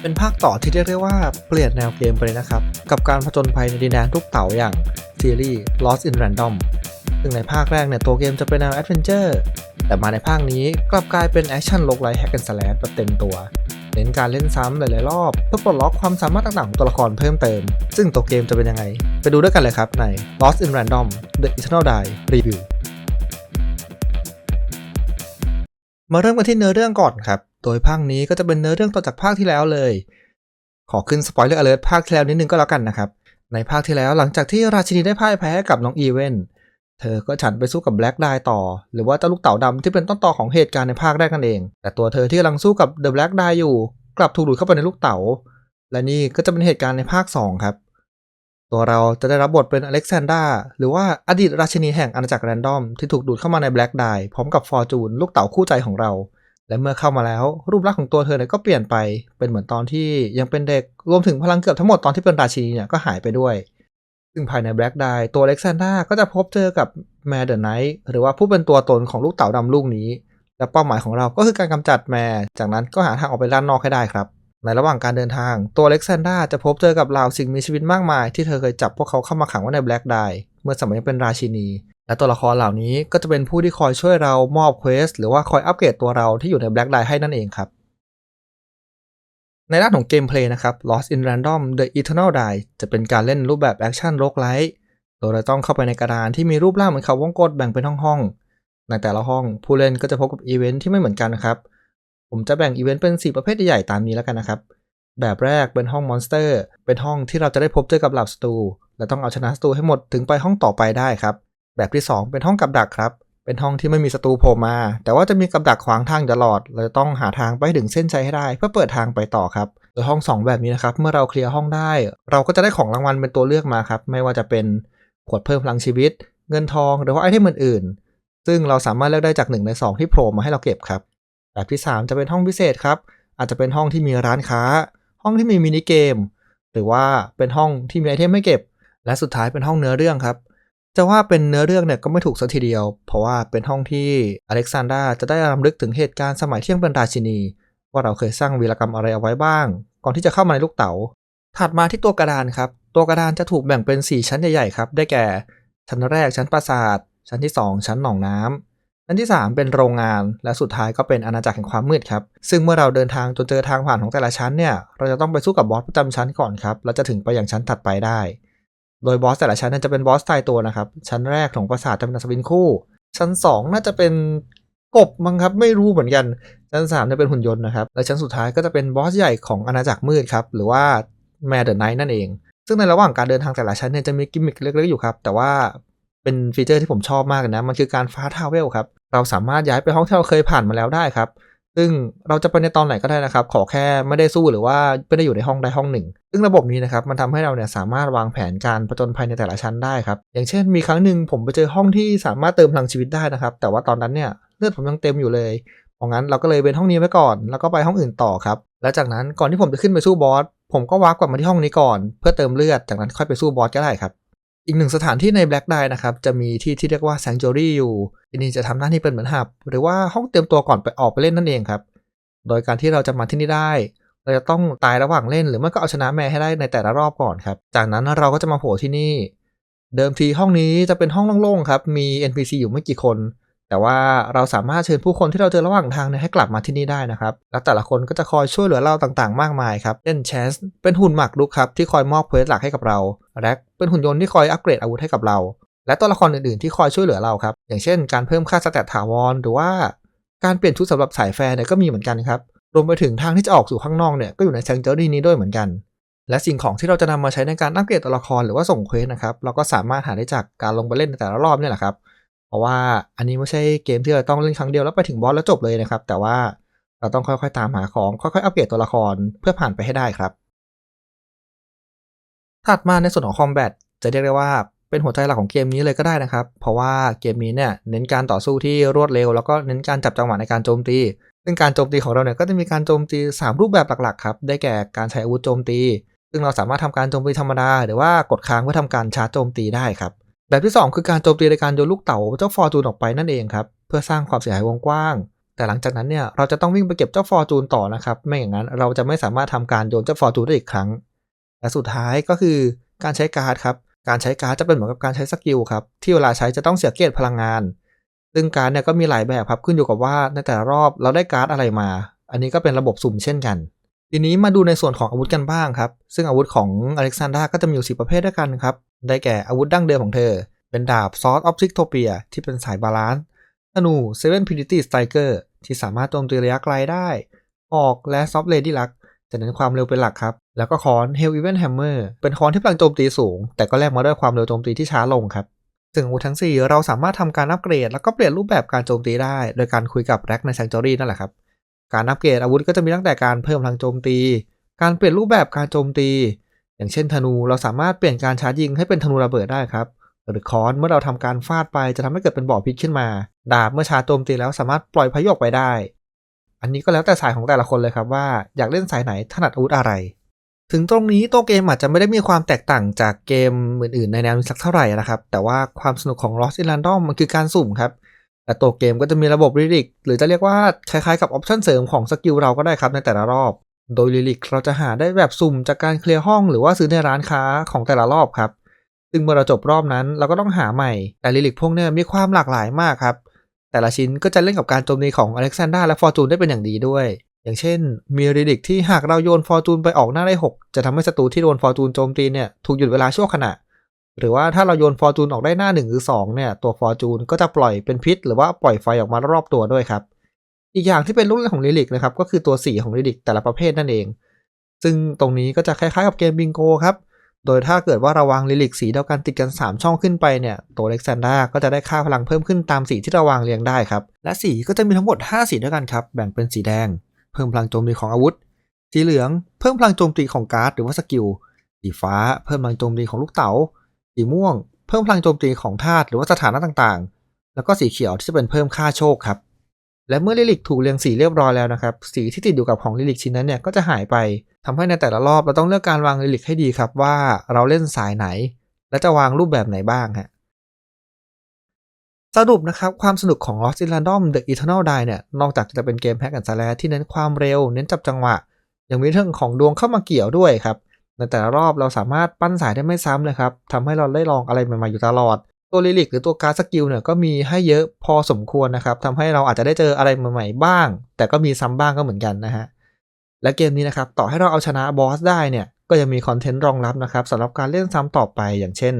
เป็นภาคต่อที่เรียกได้ว่าเปลี่ยนแนวเกมไปเลยนะครับ กับการผจญภัยในดินแดนทุกเต๋าอย่างซีรีส์ Lost in Random ซึ่งในภาคแรกเนี่ยตัวเกมจะเป็นแนวแอดเวนเจอร์แต่มาในภาคนี้กลับกลายเป็นแอคชั่นโลกไลท์แฮกแอนด์สแลแบบเต็มตัวเน้นการเล่นซ้ำหลายๆรอบเพื่อปลดล็อกความสามารถต่างๆของตัวละครเพิ่มเติม ซึ่งตัวเกมจะเป็นยังไง ไปดูด้วยกันเลยครับใน Lost in Random The Eternal Die Review มาเริ่มกันที่เนื้อเรื่องก่อนครับ โดยภาคนี้ก็จะเป็นเนื้อเรื่องต่อจากภาคที่แล้วเลย ขอขึ้นสปอยเลอร์อเลิร์ภาคที่แล้วนิดนึงก็แล้วกันนะครับ ในภาคที่แล้วหลังจากที่ราชินีได้พ่ายแพ้กับน้องอีเวนเธอก็ฉันไปสู้กับแบล็กได้ต่อ หรือว่าเจ้าลูกเต่าดำที่เป็นต้นตอของเหตุการณ์ในภาคแรกนั่นเอง แต่ตัวเธอที่กำลังสู้กับเดอะแบล็กได้อยู่ กลับถูกดูดเข้าไปในลูกเต๋า และนี่ก็จะเป็นเหตุการณ์ในภาค 2 ครับ ตัวเราจะได้รับบทเป็นอเล็กซานดราหรือว่าอดีตราชินีแห่งอาณาจักรแรนดอมที่ถูกดูดเข้ามาในแบล็กไดพร้อมกับฟอร์จูนลูกเต๋าคู่ใจของเรา และเมื่อเข้ามาแล้วรูปลักษณ์ของตัวเธอเนี่ยก็เปลี่ยนไปเป็นเหมือนตอนที่ยังเป็นเด็กรวมถึงพลังเกือบทั้งหมดตอนที่เป็นราชินีเนี่ยก็หายไปด้วย ซึ่งภายในแบล็กไดตัวเล็กซานดาก็จะพบเจอกับแมเดอะไนท์หรือว่าผู้เป็นตัวตนของลูกเต่าดำลูกนี้ และเป้าหมายของเราก็คือการกำจัดแมจากนั้นก็หาทางออกไปด้านนอกให้ได้ครับ ในระหว่างการเดินทางตัวเล็กซานดาจะพบเจอกับเหล่าสิ่งมีชีวิตมากมาย ที่เธอเคยจับพวกเขาเข้ามาขังไว้ในแบล็กได มื่อสมัยยังเป็นราชินี และตัวละครเหล่านี้ก็จะเป็นผู้ที่คอยช่วยเรามอบเควสหรือว่าคอยอัปเกรดตัวเราที่อยู่ในแบล็กไดให้นั่นเองครับ ในด้านของเกมเพลย์นะครับ Lost in Random The Eternal Die จะเป็นการเล่นรูปแบบแอคชั่นโลกไลท์โดยเราต้องเข้าไปในกระดานที่มีรูปร่างเหมือนเขาวงกตแบ่งเป็นห้องๆในแต่ละห้องผู้เล่นก็จะพบกับอีเวนท์ที่ไม่เหมือนกันนะครับผมจะแบ่งอีเวนต์เป็น 4 ประเภทใหญ่ๆตามนี้แล้วกันนะครับ แบบแรกเป็นห้องมอนสเตอร์ เป็นห้องที่เราจะได้พบเจอกับเหล่าศัตรู และต้องเอาชนะศัตรูให้หมดถึงไปห้องต่อไปได้ครับ แบบที่ 2 เป็นห้องกับดักครับ เป็นห้องที่ไม่มีศัตรูโผล่มา แต่ว่าจะมีกับดักขวางทางตลอด เราจะต้องหาทางไปถึงเส้นชัยให้ได้ เพื่อเปิดทางไปต่อครับโดยห้อง 2 แบบนี้นะครับ เมื่อเราเคลียร์ห้องได้ เราก็จะได้ของรางวัลเป็นตัวเลือกมาครับ ไม่ว่าจะเป็นขวดเพิ่มพลังชีวิต เงินทอง หรือว่าไอเทมอื่นๆ ซึ่งเราสามารถเลือกได้จาก1ใน2 ที่โผล่มาให้เราเก็บครับ แบบที่ 3 จะเป็นห้องพิเศษครับ อาจจะเป็นห้องที่มีร้านค้า ห้องที่มีมินิเกม หรือว่าเป็นห้องที่มีไอเทมให้เก็บ และสุดท้ายเป็นห้องเนื้อเรื่องครับ จะว่าเป็นเนื้อเรื่องเนี่ยก็ไม่ถูกสัทีเดียว เพราะว่าเป็นห้องที่อเล็กซานดราจะได้รำลึกถึงเหตุการณ์สมัยเที่ยงเป็นราชินี ว่าเราเคยสร้างวีรกรรมอะไรเอาไว้บ้าง ก่อนที่จะเข้ามาในลูกเต๋า ถัดมาที่ตัวกระดานครับ ตัวกระดานจะถูกแบ่งเป็น 4 ชั้นใหญ่ๆครับ ได้แก่ ชั้นแรกชั้นปราสาท ชั้นที่ 2 ชั้นหนองน้ำชั้นที่ 3 เป็นโรงงาน และสุดท้ายก็เป็นอาณาจักรแห่งความมืดครับ ซึ่งเมื่อเราเดินทางจนเจอทางผ่านของแต่ละชั้นเนี่ย เราจะต้องไปสู้กับบอสประจำชั้นก่อนครับ แล้วจะถึงไปอย่างชั้นถัดไปได้ โดยบอสแต่ละชั้นจะเป็นบอสตายตัวนะครับ ชั้นแรกของปราสาทจะเป็นอัศวินคู่ ชั้น 2 น่าจะเป็นกบมั้งครับ ไม่รู้เหมือนกัน ชั้น3จะเป็นหุ่นยนต์นะครับ และชั้นสุดท้ายก็จะเป็นบอสใหญ่ของอาณาจักรมืดครับ หรือว่าแมร์เดอะไนท์นั่นเอง ซึ่งในระหว่างการเดินทางแต่ละชั้นเนี่ยจะมีกิมมิคเล็กๆอยู่ครับ แต่ว่าเป็นฟีเจอร์ที่ผมชอบมากนะ มันคือการฟ้าทาวเวลครับ เราสามารถย้ายไปห้องที่เราเคยผ่านมาแล้วได้ครับ ซึ่งเราจะไปในตอนไหนก็ได้นะครับ ขอแค่ไม่ได้สู้หรือว่าไม่ได้อยู่ในห้องใดห้องหนึ่ง ซึ่งระบบนี้นะครับมันทำให้เราเนี่ยสามารถวางแผนการผจญภัยในแต่ละชั้นได้ครับ อย่างเช่น มีครั้งหนึ่งผมไปเจอห้องที่สามารถเติมพลังชีวิตได้นะครับ แต่ว่าตอนนั้นเนี่ยเลือดผมยังเต็มอยู่เลยเพราะงั้นเราก็เลยเป็นห้องนี้ไว้ก่อน แล้วก็ไปห้องอื่นต่อครับ และจากนั้นก่อนที่ผมจะขึ้นไปสู้บอสผมก็วาร์ปกลับมาที่ห้องนี้ก่อน เพื่อเติมเลือดจากนั้นค่อยไปสู้บอสก็ได้ครับ อีกหนึ่งสถานที่ใน Black d i นะครับ จะมีที่ที่เรียกว่า Sanctuary อยู่ที่นี่จะทำหน้าที่เป็นเหมือนหับ หรือว่าห้องเตรียมตัวก่อนไปออกไปเล่นนั่นเองครับ โดยการที่เราจะมาที่นี่ได้ เราจะต้องตายระหว่างเล่น หรือไม่ก็เอาชนะแม่ให้ได้ในแต่ละรอบก่อนครับ จากนั้นเราก็จะมาโผล่ที่นี่ เดิมทีห้องนี้จะเป็นห้องโล่งๆครับ มี NPC อยู่ไม่กี่คน แต่ว่าเราสามารถเชิญผู้คนที่เราเจอระหว่างทางเนี่ยให้กลับมาที่นี่ได้นะครับ แล้วแต่ละคนก็จะคอยช่วยเหลือเราต่างๆ มากมายครับ เช่นแชนส์เป็นหุ่นหมากรุกครับที่คอยมอบเควสหลักให้กับเรา แร็กเป็นหุ่นยนต์ที่คอยอัปเกรดอาวุธให้กับเรา และตัวละครอื่นๆที่คอยช่วยเหลือเราครับ อย่างเช่น การเพิ่มค่าสแตทถาวรหรือว่าการเปลี่ยนชุดสำหรับสายแฟร์เนี่ยก็มีเหมือนกันครับรวมไปถึงทางที่จะออกสู่ข้างนอกเนี่ยก็อยู่ในแซงเจอรี่นี้ด้วยเหมือนกัน และสิ่งของที่เราจะนำมาใช้ในการอัปเกรดตัวละครหรือว่าส่งเควสนะครับเราก็สามารถหาได้จากการลงไปเล่นในแต่ละรอบเนี่ยแหละครับเพราะว่าอันนี้ไม่ใช่เกมที่เราต้องเล่นครั้งเดียวแล้วไปถึงบอสแล้วจบเลยนะครับแต่ว่าเราต้องค่อยๆ ตามหาของค่อยๆ อัปเกรดตัวละครเพื่อผ่านไปให้ได้ครับ ถัดมาในส่วนของคอมแบทจะเรียกได้ว่าเป็นหัวใจหลักของเกมนี้เลยก็ได้นะครับ เพราะว่าเกมนี้เนี่ยเน้นการต่อสู้ที่รวดเร็ว แล้วก็เน้นการจับจังหวะในการโจมตี ซึ่งการโจมตีของเราเนี่ยก็จะมีการโจมตี 3 รูปแบบหลักๆครับ ได้แก่การใช้อาวุธโจมตี ซึ่งเราสามารถทำการโจมตีธรรมดา หรือว่ากดค้างเพื่อทำการชาร์จโจมตีได้ครับ แบบที่ 2 คือการโจมตีในการโยนลูกเต๋าเจ้าฟอร์จูนออกไปนั่นเองครับ เพื่อสร้างความเสียหายวงกว้าง แต่หลังจากนั้นเนี่ยเราจะต้องวิ่งไปเก็บเจ้าฟอร์จูนต่อนะครับ ไม่อย่างนั้นเราจะไม่สามารถทำการโยนเจ้าฟอร์จูนได้อีกครั้ง และสุดท้ายก็คือการใช้การ์ดครับ การใช้การ์ดจะเป็นเหมือนกับการใช้สกิลครับ ที่เวลาใช้จะต้องเสียเกรดพลังงาน ซึ่งการ์ดเนี่ยก็มีหลายแบบครับขึ้นอยู่กับว่าในแต่ละรอบเราได้การ์ดอะไรมา อันนี้ก็เป็นระบบสุ่มเช่นกัน ทีนี้มาดูในส่วนของอาวุธกันบ้างครับ ซึ่งอาวุธของอเล็กซานดราก็จะมีอยู่สีประเภทด้วยกันครับ ได้แก่อาวุธดั้งเดิมของเธอ เป็นดาบซอสออฟซิกโทเปียที่เป็นสายบาลานซ์ธนูเซเว่นพิลิตี้สไตรเกอร์ที่สามารถโจมตีระยะไกลได้ ออกและซอฟเลดี้ลัก จะเน้นความเร็วเป็นหลักครับ แล้วก็ค้อน Hell Even Hammer เป็นค้อนที่พลังโจมตีสูง แต่ก็แลกมาด้วยความเร็วโจมตีที่ช้าลงครับซึ่งอาวุธทั้ง 4 เราสามารถทำการอัปเกรด แล้วก็เปลี่ยนรูปแบบการโจมตีได้ โดยการคุยกับแร็กใน Sanctuary นั่นแหละครับ การอัปเกรดอาวุธก็จะมีตั้งแต่การเพิ่มพลังโจมตี การเปลี่ยนรูปแบบการโจมตี อย่างเช่นธนูเราสามารถเปลี่ยนการชาร์จยิงให้เป็นธนูระเบิดได้ครับหรือค้อนเมื่อเราทำการฟาดไปจะทำให้เกิดเป็นบ่อพิษขึ้นมา ดาบเมื่อชาร์จโจมตีแล้วสามารถปล่อยพยกไปได้ อันนี้ก็แล้วแต่สายของแต่ละคนเลยครับว่าอยากเล่นสายไหนถนัดอาวุธอะไร ถึงตรงนี้ตัวเกมอาจจะไม่ได้มีความแตกต่างจากเกมอื่นๆ ในแนวนี้สักเท่าไหร่นะครับ แต่ว่าความสนุกของ Lost in Random มันคือการสุ่มครับ แต่ตัวเกมก็จะมีระบบลิลิกหรือจะเรียกว่าคล้ายๆกับออปชันเสริมของสกิลเราก็ได้ครับในแต่ละรอบ โดยลิลิกเราจะหาได้แบบสุ่มจากการเคลียร์ห้องหรือว่าซื้อในร้านค้าของแต่ละรอบครับซึ่งเมื่อเราจบรอบนั้นเราก็ต้องหาใหม่แต่ลิลิกพวกเนี้ยมีความหลากหลายมากครับ แต่ละชิ้นก็จะเล่นกับการโจมตีของอเล็กซานดราและฟอร์จูนได้เป็นอย่างดีด้วย อย่างเช่น มีริดิกที่หากเราโยนฟอร์จูนไปออกหน้าได้ 6 จะทำให้ศัตรูที่โดนฟอร์จูนโจมตีเนี่ยถูกหยุดเวลาชั่วขณะ หรือว่าถ้าเราโยนฟอร์จูนออกได้หน้า1หรือ2เนี่ยตัวฟอร์จูนก็จะปล่อยเป็นพิษ หรือว่าปล่อยไฟออกมารอบตัวด้วยครับ อีกอย่างที่เป็นลูกเล่นของลิลิกนะครับก็คือตัวสีของลิลิกแต่ละประเภทนั่นเอง ซึ่งตรงนี้ก็จะคล้ายๆกับเกมบิงโกครับ โดยถ้าเกิดว่าราวางลิลิกสีเดียวกันติดกัน 3 ช่องขึ้นไปเนี่ย ตัวเล็กซานดราก็จะได้ค่าพลังเพิ่มขึ้นตามสีที่ราวางเรียงได้ครับ และสีก็จะมีทั้งหมด 5 สีด้วยกันครับ แบ่งเป็นสีแดง เพิ่มพลังโจมตีของอาวุธ สีเหลืองเพิ่มพลังโจมตีของการ์ดหรือว่าสกิล สีฟ้าเพิ่มพลังโจมตีของลูกเต๋า สีม่วง เพิ่มพลังโจมตีของธาตุหรือว่าสถานะต่างๆ แล้วก็สีเขียวที่จะเป็นเพิ่มค่าโชคครับ และเมื่อลิลิกถูกเรียงสีเรียบร้อยแล้วนะครับ สีที่ติดอยู่กับของลิลิกชิ้นนั้นเนี่ยก็จะหายไปทำให้ในแต่ละรอบเราต้องเลือกการวางลิลิกให้ดีครับว่าเราเล่นสายไหน และจะวางรูปแบบไหนบ้างฮะสรุปนะครับ ความสนุกของ Lost in Random The Eternal Die เนี่ยนอกจากจะเป็นเกมแพ็กแอนด์แลที่เน้นความเร็ว เน้นจับจังหวะ ยังมีเรื่องของดวงเข้ามาเกี่ยวด้วยครับในแต่ละรอบเราสามารถปั้นสายได้ไม่ซ้ำเลยครับทำให้เราได้ลองอะไรใหม่ๆอยู่ตลอด ตัวลิลิกหรือตัวการสกิลเนี่ยก็มีให้เยอะพอสมควรนะครับทำให้เราอาจจะได้เจออะไรใหม่ๆบ้าง แต่ก็มีซ้ำบ้างก็เหมือนกันนะฮะและเกมนี้นะครับต่อให้เราเอาชนะบอสได้เนี่ยก็ยังมีคอนเทนต์รองรับนะครับสำหรับการเล่นซ้ำต่อไปอย่างเช่น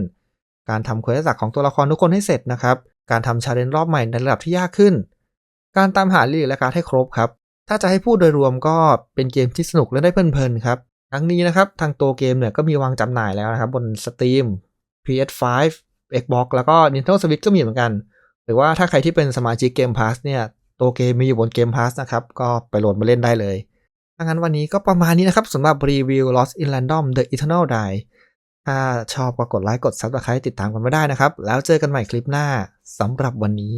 การทำเควสหลักของตัวละครทุกคนให้เสร็จนะครับ การทำชาเลนจ์รอบใหม่ในระดับที่ยากขึ้น การตามหาลิลิกและการ์ให้ครบครับถ้าจะให้พูดโดยรวมก็เป็นเกมที่สนุกและได้เพลินๆครับทั้งนี้นะครับทางตัวเกมเนี่ยก็มีวางจำหน่ายแล้วนะครับบน Steam PS5 Xbox แล้วก็ Nintendo Switch ก็มีเหมือนกัน หรือว่าถ้าใครที่เป็นสมาชิก Game Pass เนี่ยตัวเกมมีอยู่บน Game Pass นะครับ ก็ไปโหลดมาเล่นได้เลยถ้างั้นวันนี้ก็ประมาณนี้นะครับสำหรับรีวิว Lost in Random The Eternal Die ถ้าชอบก็กดไลค์กด Subscribe ติดตามกันไม่ได้นะครับ แล้วเจอกันใหม่คลิปหน้าสำหรับวันนี้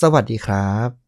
สวัสดีครับ